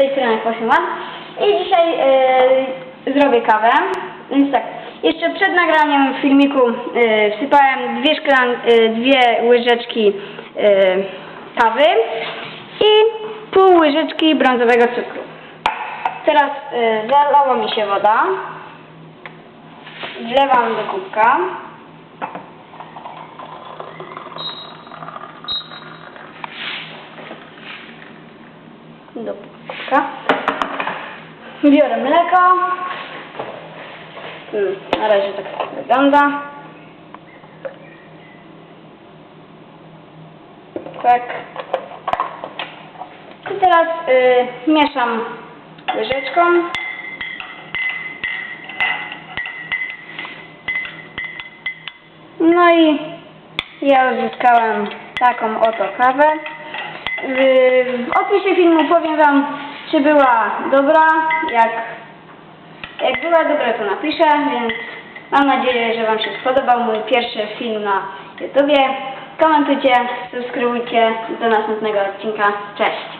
tej strony Kosiman. I dzisiaj e, zrobię kawę. Więc tak, jeszcze przed nagraniem filmiku e, wsypałem dwie, szklan, e, dwie łyżeczki e, kawy i pół łyżeczki brązowego cukru. Teraz e, zalała mi się woda. Wlewam do kubka. Do kubka. Biorę mleko. Mm, Na razie tak wygląda. Tak. I teraz y, mieszam łyżeczką. No i ja uzyskałem taką oto kawę. W, w opisie filmu powiem Wam, czy była dobra. Jak, jak była dobra, to napiszę, więc mam nadzieję, że Wam się spodobał mój pierwszy film na YouTubie. Komentujcie, subskrybujcie. Do następnego odcinka. Cześć!